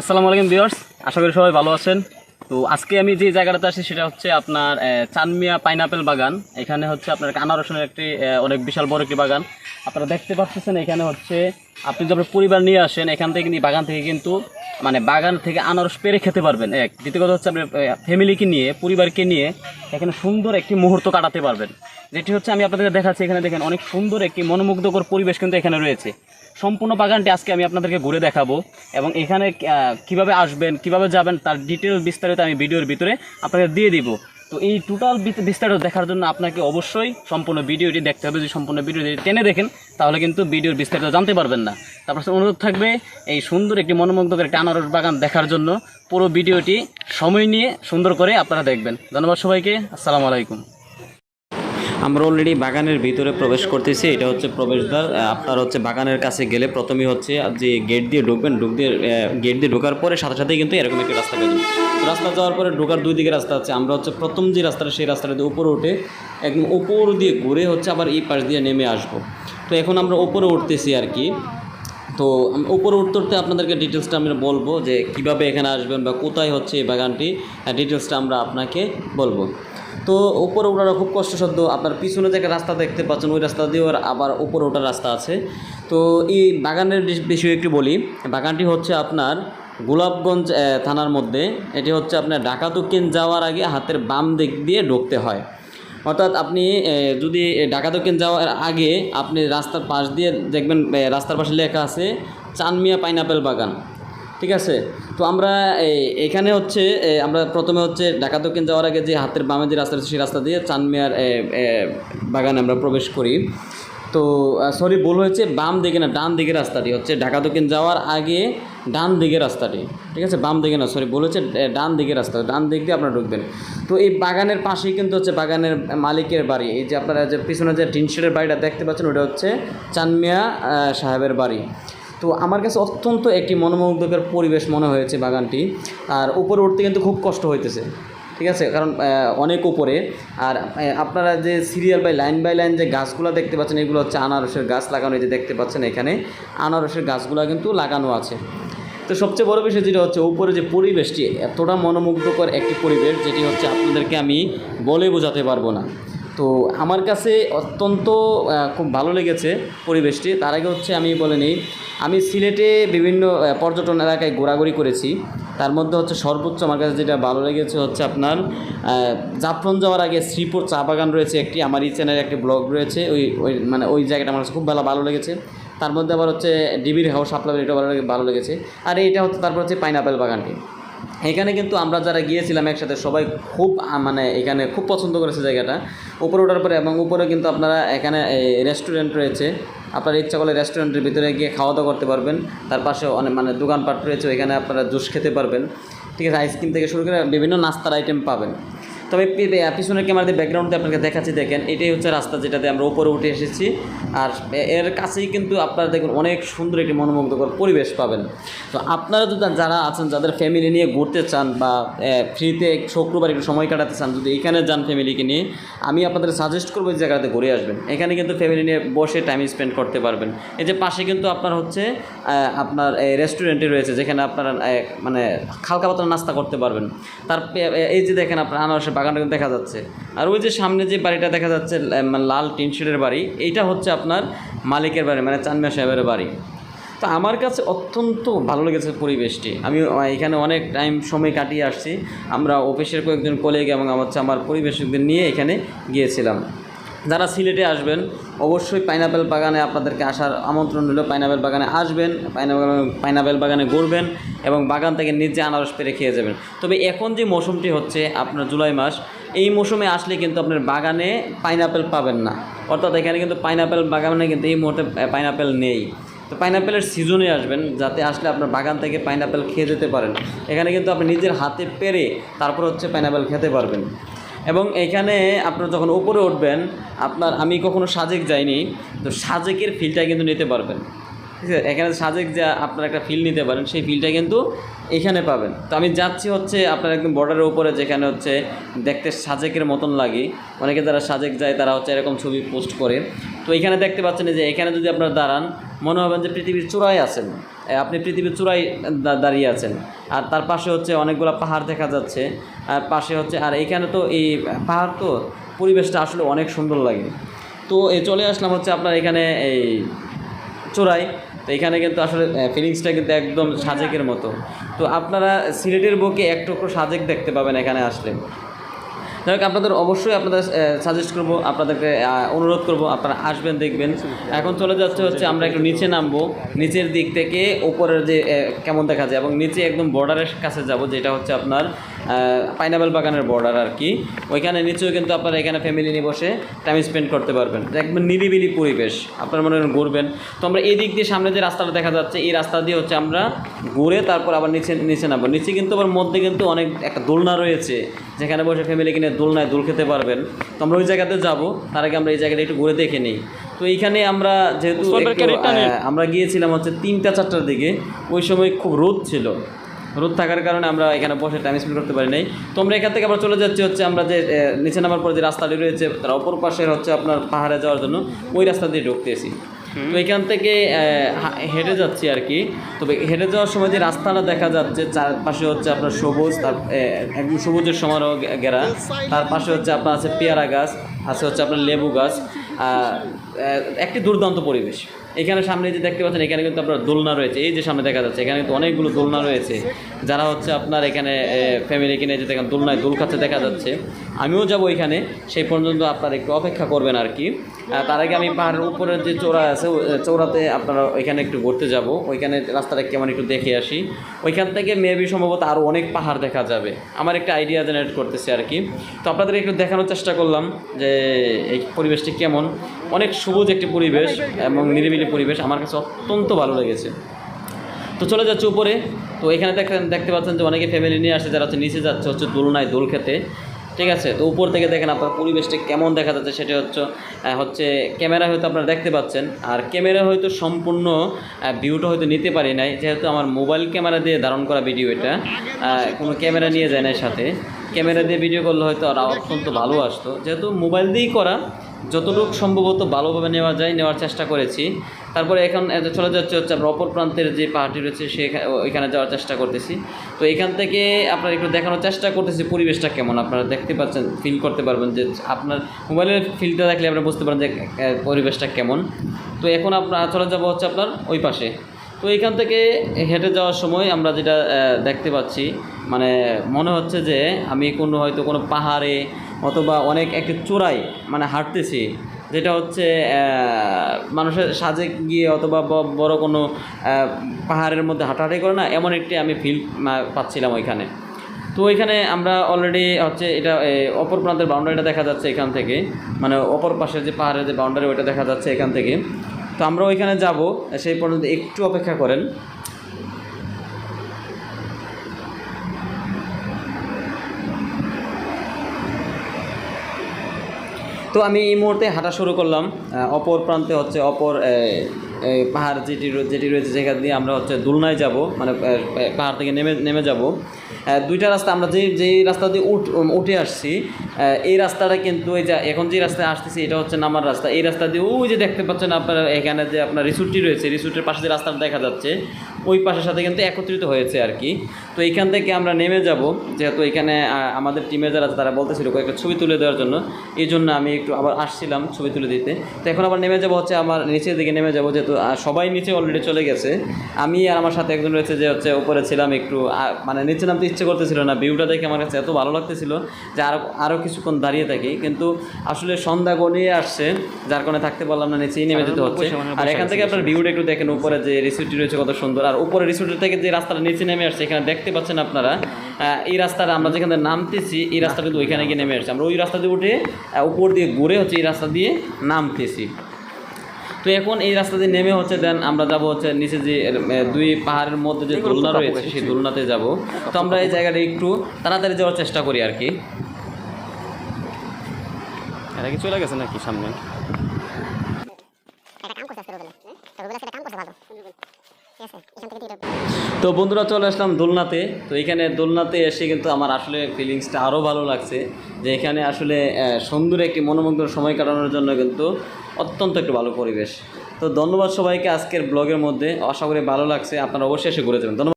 আসসালামু আলাইকুম ভিউয়ার্স, আশা করি সবাই ভালো আছেন। তো আজকে আমি যে জায়গাটাতে আসি সেটা হচ্ছে আপনার চানমিয়া পাইনাপেল বাগান। এখানে হচ্ছে আপনার আনারসের একটি অনেক বিশাল বড় একটি বাগান। আপনারা দেখতে পাচ্ছেন এখানে হচ্ছে, আপনি যখন পরিবার নিয়ে আসেন, এখান থেকে বাগান থেকে কিন্তু মানে বাগান থেকে আনারস পেরে খেতে পারবেন। এক, দ্বিতীয় কথা হচ্ছে আপনি ফ্যামিলিকে নিয়ে, পরিবারকে নিয়ে, এখানে সুন্দর একটি মুহূর্ত কাটাতে পারবেন। যেটি হচ্ছে আমি আপনাদেরকে দেখাচ্ছি, এখানে দেখেন অনেক সুন্দর একটি মনোমুগ্ধকর পরিবেশ কিন্তু এখানে রয়েছে। সম্পূর্ণ বাগানটি আজকে আমি আপনাদেরকে ঘুরে দেখাবো এবং এখানে কীভাবে আসবেন, কীভাবে যাবেন তার ডিটেল বিস্তারিত আমি ভিডিওর ভিতরে আপনাদের দিয়ে দিব। তো এই টোটাল বিস্তারিত দেখার জন্য আপনাকে অবশ্যই সম্পূর্ণ ভিডিওটি দেখতে হবে। যদি সম্পূর্ণ ভিডিওটি টেনে দেখেন, তাহলে কিন্তু ভিডিওর বিস্তারিত জানতে পারবেন না। তারপর অনুরোধ থাকবে, এই সুন্দর একটি মনোমুগ্ধকর একটি আনারস বাগান দেখার জন্য পুরো ভিডিওটি সময় নিয়ে সুন্দর করে আপনারা দেখবেন। ধন্যবাদ সবাইকে। আসসালামু আলাইকুম। আমরা অলরেডি বাগানের ভিতরে প্রবেশ করতেছি, এটা হচ্ছে প্রবেশদ্বার। আপনার হচ্ছে বাগানের কাছে গেলে প্রথমেই হচ্ছে যে গেট দিয়ে ঢুকবেন, ঢুক দিয়ে গেট দিয়ে ঢোকার পরে সাথে সাথেই কিন্তু এরকম একটি রাস্তা পেয়ে রাস্তা যাওয়ার পরে ঢোকার দুই দিকে রাস্তা আছে। আমরা হচ্ছে প্রথম যে রাস্তাটা, সেই রাস্তাটা উপরে উঠে একদম উপর দিয়ে ঘুরে হচ্ছে আবার এই পাশ দিয়ে নেমে আসব। তো এখন আমরা উপরে উঠতেছি আর কি। তো উপরে উঠতে উঠতে আপনাদেরকে ডিটেলসটা আমি বলব যে কীভাবে এখানে আসবেন বা কোথায় হচ্ছে এই বাগানটি ডিটেলসটা আমরা আপনাকে বলব। তো উপরে ওঠাটা খুব কষ্টসাধ্য। আপনার পিছনে যে একটা রাস্তা দেখতে পাচ্ছেন, ওই রাস্তা দিয়েও আবার উপরে ওঠার রাস্তা আছে। তো এই বাগানের বিষ- বিষয়ে একটু বলি। বাগানটি হচ্ছে আপনার গোলাপগঞ্জ থানার মধ্যে। এটি হচ্ছে আপনার ঢাকা দক্ষিণ যাওয়ার আগে হাতের বাম দিক দিয়ে ঢুকতে হয়। অর্থাৎ আপনি যদি ঢাকা দক্ষিণ যাওয়ার আগে আপনি রাস্তার পাশ দিয়ে দেখবেন রাস্তার পাশে লেখা আছে, চানমিয়া পাইনাপেল বাগান। ঠিক আছে? তো আমরা এখানে হচ্ছে আমরা প্রথমে হচ্ছে ঢাকা দক্ষিণ যাওয়ার আগে যে হাতের বামে যে রাস্তা সেই রাস্তা দিয়ে চানমিয়ার বাগানে আমরা প্রবেশ করি। তো সরি ভুল হয়েছে, বাম দিকে না, ডান দিকে রাস্তাটি হচ্ছে ঢাকা দক্ষিণ যাওয়ার আগে ডান দিকে রাস্তাটি। ঠিক আছে? বাম দিকে না সরি ভুল হচ্ছে ডান দিকে রাস্তা, ডান দিক দিয়ে আপনারা ঢুকবেন। তো এই বাগানের পাশেই কিন্তু হচ্ছে বাগানের মালিকের বাড়ি, এই যে আপনারা যে পিছনে যে টিনশেডের বাড়িটা দেখতে পাচ্ছেন, ওটা হচ্ছে চানমিয়া সাহেবের বাড়ি। তো আমার কাছে অত্যন্ত একটি মনোমুগ্ধকর পরিবেশ মনে হয়েছে বাগানটি। আর উপরে উঠতে কিন্তু খুব কষ্ট হইতেছে। ঠিক আছে? কারণ অনেক উপরে। আর আপনারা যে serial by line by line যে গাছগুলো দেখতে পাচ্ছেন, এগুলো হচ্ছে আনারসের গাছ লাগানো যে দেখতে পাচ্ছেন এখানে। আনারসের গাছগুলো কিন্তু লাগানো আছে। তো সবচেয়ে বড় বিষয় যেটা হচ্ছে, উপরে যে পরিবেশটি এতটা মনোমুগ্ধকর একটি পরিবেশ, যেটি হচ্ছে আপনাদেরকে আমি বলে বোঝাতে পারব না। তো আমার কাছে অত্যন্ত খুব ভালো লেগেছে পরিবেশটি। তার আগে হচ্ছে আমি বলে নিই আমি সিলেটে বিভিন্ন পর্যটন এলাকায় ঘোরাঘুরি করেছি। তার মধ্যে হচ্ছে সর্বোচ্চ আমার কাছে যেটা ভালো লেগেছে হচ্ছে আপনার জাফরন যাওয়ার আগে শ্রীপুর চা বাগান রয়েছে একটি, আমার এই চ্যানেলে একটি ব্লগ রয়েছে, ওই ওই মানে ওই জায়গাটা আমার খুব ভালো ভালো লেগেছে। তার মধ্যে আবার হচ্ছে ডিবির হাউস সাপ্লাই এটা ভালো ভালো লেগেছে। আর এইটা হচ্ছে তারপর হচ্ছে পাইনাপেল বাগানটি। এখানে কিন্তু আমরা যারা গিয়েছিলাম একসাথে সবাই খুব মানে এখানে খুব পছন্দ করেছে জায়গাটা। উপরে ওঠার পরে এবং উপরে কিন্তু আপনারা এখানে রেস্টুরেন্ট রয়েছে। আপনার ইচ্ছা করলে রেস্টুরেন্টের ভিতরে গিয়ে খাওয়া দাওয়া করতে পারবেন। তার পাশে অনেক মানে দোকানপাট রয়েছে, ওইখানে আপনারা জুস খেতে পারবেন। ঠিক আছে, আইসক্রিম থেকে শুরু করে বিভিন্ন নাস্তার আইটেম পাবেন। তবে পিছনের ক্যামেরাতে ব্যাকগ্রাউন্ডে আপনাকে দেখাচ্ছি, দেখেন। এটাই হচ্ছে রাস্তা যেটাতে আমরা উপরে উঠে এসেছি। আর এর কাছেই কিন্তু আপনারা দেখুন, অনেক সুন্দর একটি মনোমুগ্ধকর পরিবেশ পাবেন। তো আপনারা যদি যারা আছেন, যাদের ফ্যামিলি নিয়ে ঘুরতে চান বা ফ্রিতে শুক্রবার একটু সময় কাটাতে চান, যদি এখানে যান ফ্যামিলিকে নিয়ে, আমি আপনাদের সাজেস্ট করব এই জায়গাতে ঘুরে আসবেন। এখানে কিন্তু ফ্যামিলি নিয়ে বসে টাইম স্পেন্ড করতে পারবেন। এই যে পাশে কিন্তু আপনার হচ্ছে আপনার রেস্টুরেন্টে রয়েছে, যেখানে আপনারা মানে হালকা পাতলা নাস্তা করতে পারবেন। তার এই যে দেখেন আপনার আনারসের বাগানটা কিন্তু দেখা যাচ্ছে। আর ওই যে সামনে যে বাড়িটা দেখা যাচ্ছে মানে লাল টিনশেডের বাড়ি, এইটা হচ্ছে আপনার মালিকের বাড়ি মানে চানমিয়া সাহেবের বাড়ি। তো আমার কাছে অত্যন্ত ভালো লেগেছে পরিবেশটি। আমি এখানে অনেক টাইম সময় কাটিয়ে আসছি। আমরা অফিসের কয়েকজন কলিগ এবং আমার আমার পরিবেশকদের নিয়ে এখানে গিয়েছিলাম। যারা সিলেটে আসবেন, অবশ্যই পাইনাপেল বাগানে আপনাদেরকে আসার আমন্ত্রণ রইল। পাইনাপেল বাগানে আসবেন, পাইনাপেল পাইনাপেল বাগানে ঘুরবেন এবং বাগান থেকে নিজে আনারস পেরে খেয়ে যাবেন। তবে এখন যে মৌসুমটি হচ্ছে আপনার জুলাই মাস, এই মৌসুমে আসলে কিন্তু আপনার বাগানে পাইনাপেল পাবেন না। অর্থাৎ এখানে কিন্তু পাইনাপেল বাগানে কিন্তু এই মুহূর্তে পাইনাপেল নেই। তো পাইনাপেলের সিজনে আসবেন, যাতে আসলে আপনার বাগান থেকে পাইনাপেল খেয়ে যেতে পারেন। এখানে কিন্তু আপনি নিজের হাতে পেরে তারপর হচ্ছে পাইনাপেল খেতে পারবেন। এবং এখানে আপনার যখন উপরে উঠবেন, আপনার, আমি কখনো সাজেক যাইনি, তো সাজেকের ফিলটা কিন্তু নিতে পারবেন। ঠিক আছে এখানে সাজেক যা আপনার একটা ফিল নিতে পারেন, সেই ফিলটা কিন্তু এখানে পাবেন। তো আমি যাচ্ছি হচ্ছে আপনার একদম বর্ডারের উপরে, যেখানে হচ্ছে দেখতে সাজেকের মতন লাগে। অনেকে যারা সাজেক যায়, তারা হচ্ছে এরকম ছবি পোস্ট করে। তো এখানে দেখতে পাচ্ছেন যে এখানে যদি আপনারা দাঁড়ান, মনে হবেন যে পৃথিবীর চূড়ায় আছেন। আপনি পৃথিবীর চূড়ায় দাঁড়িয়ে আছেন। আর তার পাশে হচ্ছে অনেকগুলো পাহাড় দেখা যাচ্ছে। আর পাশে হচ্ছে, আর এখানে তো এই পাহাড় তো পরিবেশটা আসলে অনেক সুন্দর লাগে। তো চলে আসলাম হচ্ছে আপনার এখানে এই চোরাই তো এখানে কিন্তু আসলে ফিলিংসটা কিন্তু একদম সাজেকের মতো। তো আপনারা সিলেটের বুকে এক টুকরো সাজেক দেখতে পাবেন এখানে আসলে। যাই হোক, আপনাদের অবশ্যই আপনাদের সাজেস্ট করব, আপনাদেরকে অনুরোধ করব, আপনারা আসবেন, দেখবেন। এখন চলে যাচ্ছে হচ্ছে আমরা একটু নিচে নামবো। নিচের দিক থেকে ওপরের যে কেমন দেখা যায়, এবং নিচে একদম বর্ডারের কাছে যাব, যেটা হচ্ছে আপনার পাইনাপেল বাগানের বর্ডার আর কি। ওইখানে নিচেও কিন্তু আপনারা এখানে ফ্যামিলি নিয়ে বসে টাইম স্পেন্ড করতে পারবেন। একদম নিরিবিলি পরিবেশ। আপনার মনে করেন ঘুরবেন। তো আমরা এই দিক দিয়ে সামনে যে রাস্তাটা দেখা যাচ্ছে এই রাস্তা দিয়ে হচ্ছে আমরা ঘুরে তারপর আবার নিচে নিচে নামবো। নিচে কিন্তু আবার মধ্যে কিন্তু অনেক একটা দোলনা রয়েছে যেখানে বসে ফ্যামিলি কিনে দোলনায় দোল খেতে পারবেন। তো আমরা ওই জায়গাতে যাব। তার আগে আমরা এই জায়গাটা একটু ঘুরে দেখে নিই। তো এইখানে আমরা যেহেতু আমরা গিয়েছিলাম হচ্ছে তিনটা চারটার দিকে। ওই সময় খুব রোদ ছিল। রোদ থাকার কারণে আমরা এখানে বসে টাইম স্পেন্ড করতে পারি নাই। তো আমরা এখান থেকে আবার চলে যাচ্ছি হচ্ছে আমরা যে নিচে নামার পর যে রাস্তাটি রয়েছে, তার অপর পাশে হচ্ছে আপনার পাহাড়ে যাওয়ার জন্য ওই রাস্তা দিয়ে ঢুকতেছি। তো এখান থেকে হেঁটে যাচ্ছি আর কি। তবে হেঁটে যাওয়ার সময় যে রাস্তাটা দেখা যাচ্ছে, চারপাশে হচ্ছে আপনার সবুজ, তার একদম সবুজের সমারোহ ঘেরা তার পাশে হচ্ছে আপনার আছে পেয়ারা গাছ, আছে হচ্ছে আপনার লেবু গাছ। একটি দুর্দান্ত পরিবেশ। এখানে সামনে যে দেখতে পাচ্ছেন, এখানে কিন্তু আপনার দোলনা রয়েছে। এই যে সামনে দেখা যাচ্ছে, এখানে কিন্তু অনেকগুলো দোলনা রয়েছে। যারা হচ্ছে আপনার এখানে ফ্যামিলি কিনে যে দেখেন দোলনায় দোল খাচ্ছে দেখা যাচ্ছে। আমিও যাব এখানে, সেই পর্যন্ত আপনারা একটু অপেক্ষা করবেন আর কি। তার আগে আমি পাহাড়ের উপরের যে চৌড়া আছে চৌড়াতে আপনারা ওইখানে একটু ঘুরতে যাব। ওইখানে রাস্তাটা কেমন একটু দেখে আসি। ওইখান থেকে মেবি সম্ভবত আরও অনেক পাহাড় দেখা যাবে। আমার একটা আইডিয়া জেনারেট করতেছে আর কি। তো আপনাদের একটু দেখানোর চেষ্টা করলাম যে এই পরিবেশটি কেমন। অনেক সবুজ একটি পরিবেশ এবং নিরিবিলি পরিবেশ আমার কাছে অত্যন্ত ভালো লেগেছে। তো চলে যাচ্ছে উপরে। তো এখানে দেখেন, দেখতে পাচ্ছেন যে অনেকে ফ্যামিলি নিয়ে আসে, যারা হচ্ছে নিচে যাচ্ছে, হচ্ছে দোলনায় দোল খেতে। ঠিক আছে? তো উপর থেকে দেখেন আপনার পরিবেশটা কেমন দেখা যাচ্ছে, সেটা হচ্ছে হচ্ছে ক্যামেরা হয়তো আপনারা দেখতে পাচ্ছেন। আর ক্যামেরা হয়তো সম্পূর্ণ ভিউটা হয়তো নিতে পারি নাই, যেহেতু আমার মোবাইল ক্যামেরা দিয়ে ধারণ করা ভিডিও এটা। কোনো ক্যামেরা নিয়ে যায় না সাথে। ক্যামেরা দিয়ে ভিডিও করলে হয়তো আর অত্যন্ত ভালো আসতো। যেহেতু মোবাইল দিয়েই করা যতটুকু সম্ভবত ভালোভাবে নেওয়া যায়, নেওয়ার চেষ্টা করেছি। তারপরে এখন চলে যাচ্ছে হচ্ছে আমরা অপর প্রান্তের যে পাহাড়টি রয়েছে সে ওইখানে যাওয়ার চেষ্টা করতেছি। তো এখান থেকে আপনার একটু দেখানোর চেষ্টা করতেছি পরিবেশটা কেমন? আপনারা দেখতে পাচ্ছেন ফিল করতে পারবেন যে আপনার মোবাইলের ফিলটা দেখলে আপনারা বুঝতে পারেন যে পরিবেশটা কেমন। তো এখন আপনার চলে যাব হচ্ছে আপনার ওই পাশে। তো এখান থেকে হেঁটে যাওয়ার সময় আমরা যেটা দেখতে পাচ্ছি মানে মনে হচ্ছে যে আমি কোনো, হয়তো কোনো পাহাড়ে অথবা অনেক একটি চূড়ায় মানে হাঁটতেছি, যেটা হচ্ছে মানুষের সাজে গিয়ে অথবা বড় কোনো পাহাড়ের মধ্যে হাঁটাহাঁটি করে না, এমন একটি আমি ফিল পাচ্ছিলাম ওইখানে। তো ওইখানে আমরা অলরেডি হচ্ছে এটা অপর প্রান্তের বাউন্ডারিটা দেখা যাচ্ছে এখান থেকে মানে অপর পাশের যে পাহাড়ের যে বাউন্ডারি ওইটা দেখা যাচ্ছে এখান থেকে। তো আমরা ওইখানে যাব। সেই পর্যন্ত একটু অপেক্ষা করেন। তো আমি এই মুহূর্তে হাঁটা শুরু করলাম। অপর প্রান্তে হচ্ছে অপর পাহাড় যেটি যেটি রয়েছে, যেখান দিয়ে আমরা হচ্ছে দুলনায় যাব। মানে পাহাড় থেকে নেমে নেমে যাব। দুইটা রাস্তা, আমরা যেই যেই রাস্তা দিয়ে উঠ উঠে আসছি এই রাস্তাটা কিন্তু এই যে এখন যে রাস্তায় আসতেছি, এটা হচ্ছে নামার রাস্তা। এই রাস্তা দিয়ে ওই যে দেখতে পাচ্ছেন আপনারা, এখানে যে আপনার রিসুটটি রয়েছে রিসুটের পাশে যে রাস্তাটা দেখা যাচ্ছে, ওই পাশের সাথে কিন্তু একত্রিত হয়েছে আর কি। তো এইখান থেকে আমরা নেমে যাব, যেহেতু এখানে আমাদের টিমের যারা তারা বলতেছিল কয়েকটা ছবি তুলে দেওয়ার জন্য। এই জন্য আমি একটু আবার আসছিলাম ছবি তুলে দিতে। তো এখন আবার নেমে যাব হচ্ছে আমার নিচের দিকে নেমে যাব, যেহেতু সবাই নিচে অলরেডি চলে গেছে। আমি আর আমার সাথে একজন রয়েছে যে হচ্ছে উপরে ছিলাম একটু মানে নিচে নামতে ইচ্ছে করতেছিল না ভিউটা দেখে আমার কাছে এত ভালো লাগতেছিল যে আরও আরও কিছুক্ষণ দাঁড়িয়ে থাকি। কিন্তু আসলে সন্ধ্যা গনিয়ে আসছে যার কারণে থাকতে পারলাম না নিচেই নেমে যেতে হচ্ছে। আর এখান থেকে আপনার ভিউটা একটু দেখেন উপরে যে রিসোর্টটি রয়েছে কত সুন্দর। আর উপরে রিসোর্টের থেকে যে রাস্তাটা নিচে নেমে আসছে এখানে দেখতে পাচ্ছেন আপনারা এই রাস্তাটা আমরা যেখানে নামতেছি এই রাস্তাটা কিন্তু ওইখানে গিয়ে নেমে আসছে। আমরা ওই রাস্তা দিয়ে উঠে উপর দিয়ে ঘুরে হচ্ছে এই রাস্তা দিয়ে নামতেছি। তো এখন এই রাস্তা দিয়ে নেমে হচ্ছে দেন আমরা যাব হচ্ছে নিচে যে দুই পাহাড়ের মধ্যে যে দোলনা রয়েছে সেই দোলনাতে যাব। তো আমরা এই জায়গাটা একটু তাড়াতাড়ি যাওয়ার চেষ্টা করি আর কি। এরা কি চলে গেছে নাকি সামনে? তো বন্ধুরা চলে আসলাম দোলনাতে। তো এখানে দোলনাতে এসে কিন্তু আমার আসলে ফিলিংসটা আরও ভালো লাগছে যে এখানে আসলে সুন্দর একটি মনোমুগ্ধ সময় কাটানোর জন্য কিন্তু অত্যন্ত একটু ভালো পরিবেশ। তো ধন্যবাদ সবাইকে আজকের ব্লগের মধ্যে। আশা করি ভালো লাগছে। আপনারা অবশ্যই এসে ঘুরে যাবেন। ধন্যবাদ।